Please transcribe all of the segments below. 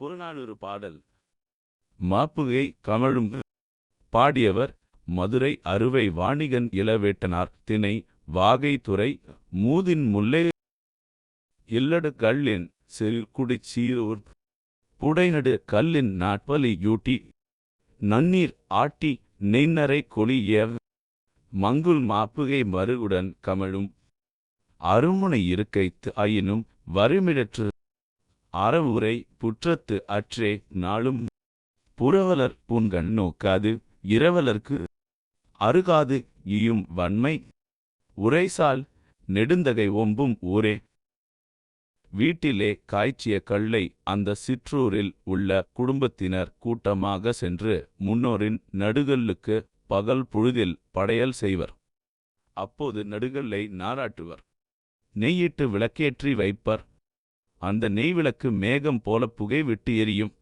புறநானூறு பாடல். மாப்புகை கமழும் பாடியவர் மதுரை அறுவை வாணிகன் இளவேட்டனார் திணை வாகைத்துறை மூதின் முல்லை. இல்லடு கல்லின் செல்குடிச் சீரூர். புடைநடு கல்லின் நாட்பலி யூட்டி. நன்னீர் ஆட்டி நெய்நரை கொளிய மங்குல் மாப்புகை மருகுடன் கமழும். அருமுனை இருக்கைத்து ஆயினும் வறுமிடற்று அறவுரை புற்றத்து அற்றே நாளும் புரவலர் புன்கண் நோக்காது இரவலர்க்கு அருகாது இயும் வன்மை. உரைசால் நெடுந்தகை ஒம்பும் ஊரே. வீட்டிலே காய்ச்சிய கள்ளை அந்த சிற்றூரில் உள்ள குடும்பத்தினர் கூட்டமாக சென்று முன்னோரின் நடுகல்லுக்கு பகல் பொழுதில் படையல் செய்வர். அப்போது நடுகல்லை நாராட்டுவர். நெய்யிட்டு விளக்கேற்றி வைப்பர். அந்த நெய்விளக்கு மேகம் போல புகை விட்டு எரியும்.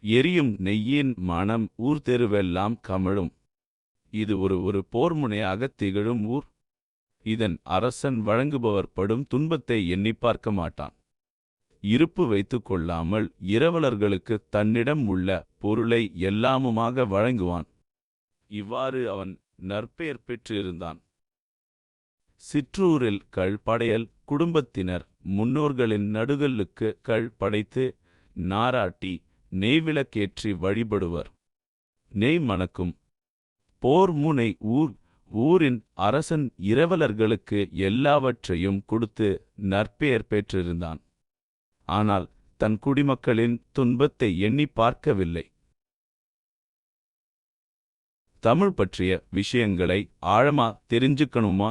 எரியும் நெய்யின் மனம் ஊர் தெருவெல்லாம் கமழும். இது ஒரு ஒரு போர்முனையாகத் திகழும் ஊர். இதன் அரசன் வழங்குபவர் படும் துன்பத்தை எண்ணிப் பார்க்க மாட்டான். இருப்பு வைத்துக் கொள்ளாமல் இரவலர்களுக்கு தன்னிடம் உள்ள பொருளை எல்லாமுமாக வழங்குவான். இவ்வாறு அவன் நற்பெயர் பெற்றிருந்தான். சிற்றூரில் கள் படையல் குடும்பத்தினர் முன்னோர்களின் நடுகல்லுக்கு கள் படைத்து நாராட்டி நெய்விளக்கேற்றி வழிபடுவர். நெய் மணக்கும். போர் முனை ஊர் ஊரின் அரசன் இரவலர்களுக்கு எல்லாவற்றையும் கொடுத்து நற்பெயர் பெற்றிருந்தான். ஆனால் தன் குடிமக்களின் துன்பத்தை எண்ணி பார்க்கவில்லை. தமிழ் பற்றிய விஷயங்களை ஆழமா தெரிஞ்சுக்கணுமா?